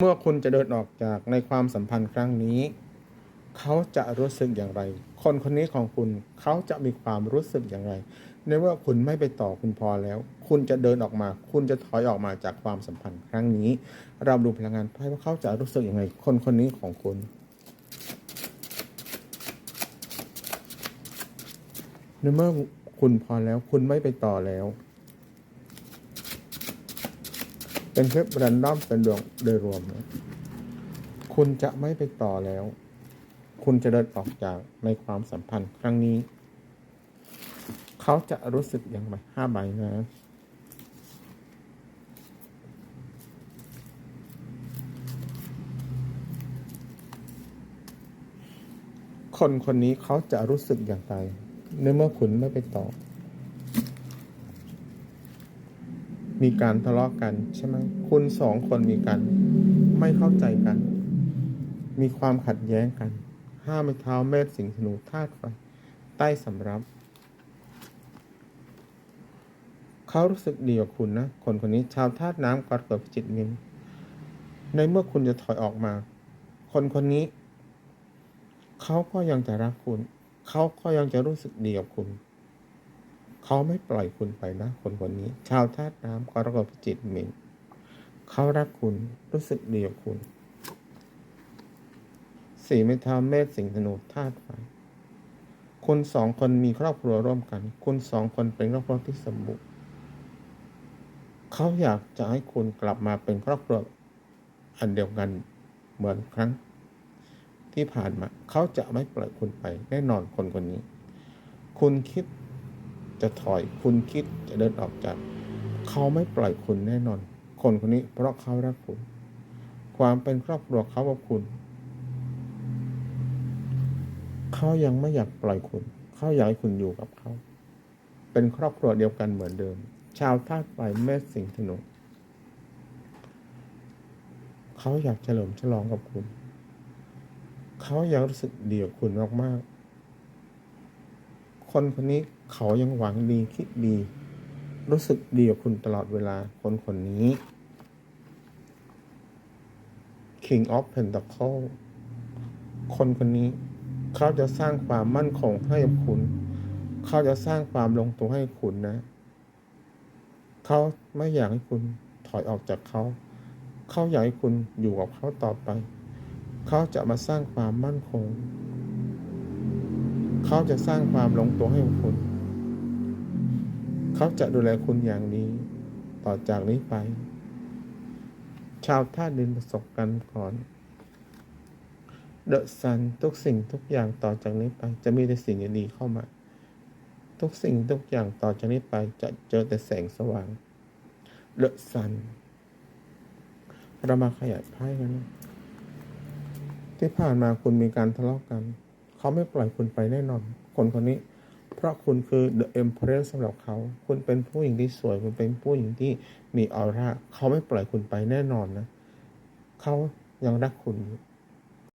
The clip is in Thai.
เมื่อคุณจะเดินออกจากในความสัมพันธ์ครั้งนี้ เขาจะรู้สึกอย่างไร คนคนนี้ของคุณเขาจะมีความรู้สึกอย่างไร ในเมื่อคุณไม่ไปต่อคุณพอแล้ว คุณจะเดินออกมา คุณจะถอยออกมาจากความสัมพันธ์ครั้งนี้ เราดูพลังงานไพ่ว่าเขาจะรู้สึกอย่างไร คนคนนี้ของคุณในเมื่อคุณพอแล้ว คุณไม่ไปต่อแล้ว เป็นคลิปแรนดอมเป็นดวงโดยรวมนะคุณจะไม่ไปต่อแล้ว คุณจะเดินออกจากในความสัมพันธ์ครั้งนี้ เขาจะรู้สึกอย่างไรห้าใบนะคนคนนี้เขาจะรู้สึกอย่างไรในเมื่อคุณไม่ไปต่อ มีการทะเลาะกันใช่ไหมคุณสองคนมีกัน ไม่เข้าใจกัน มีความขัดแย้งกัน ห้าไม้เท้าเมษสิงห์ธนูธาตุไฟใต้สำรับเขารู้สึกดีกับคุณนะ คนคนนี้ชาวธาตุน้ำกอดเกิดพิจิตมินในเมื่อคุณจะถอยออกมา คนคนนี้ เขาก็ยังจะรักคุณ เขาก็ยังจะรู้สึกดีกับคุณ เขาไม่ปล่อยคุณไปนะ คนคนนี้ ชาวธาตุน้ำกรกฎพิจิตรมินเขารักคุณรู้สึกดีกับคุณ สีไม้เท้าเมษสิงห์ธนูธาตุไฟคุณสองคนมีครอบครัวร่วมกัน คุณสองคนเป็นครอบครัวที่สมบูรณ์เขาอยากจะให้คุณกลับมาเป็นครอบครัวอันเดียวกันเหมือนครั้ง ที่ผ่านมา เขาจะไม่ปล่อยคุณไป แน่นอนคนคนนี้ คุณคิด จะถอยคุณคิดจะเดินออกจาก เขาไม่ปล่อยคุณแน่นอน คนคนนี้เพราะเขารักคุณ ความเป็นครอบครัวเขากับคุณ เขายังไม่อยากปล่อยคุณ เขาอยากให้คุณอยู่กับเขา เป็นครอบครัวเดียวกันเหมือนเดิม ชาวธาตุไฟเมษสิงห์ธนูเขาอยากเฉลิมฉลองกับคุณ เขาอยากรู้สึกดีกับคุณมากๆ คนคนนี้เขายังหวังดีคิดดี รู้สึกดีกับคุณตลอดเวลาคนคนนี้ King of Pentacle คนคนนี้ เขาจะสร้างความมั่นคงให้กับคุณ เขาจะสร้างความลงตัวให้คุณนะ เขาไม่อยากให้คุณถอยออกจากเขา เขาอยากให้คุณอยู่กับเขาต่อไป เขาจะมาสร้างความมั่นคง เขาจะสร้างความลงตัวให้คุณ เขาจะดูแลคุณอย่างดีต่อจากนี้ไป ชาวธาตุดินประสบกันก่อนเดอะซันทุกสิ่งทุกอย่างต่อจากนี้ไป จะมีแต่สิ่งดีๆเข้ามา ทุกสิ่งทุกอย่างต่อจากนี้ไปจะเจอแต่แสงสว่างเดอะซันเรามาขยายไพ่กันนะที่ผ่านมาคุณมีการทะเลาะกัน เขาไม่ปล่อยคุณไปแน่นอน คนคนนี้ เพราะคุณคือ The Empress สำหรับเขา คุณเป็นผู้หญิงที่สวย คุณเป็นผู้หญิงที่มีออร่า เขาไม่ปล่อยคุณไปแน่นอนนะ เขายังรักคุณอยู่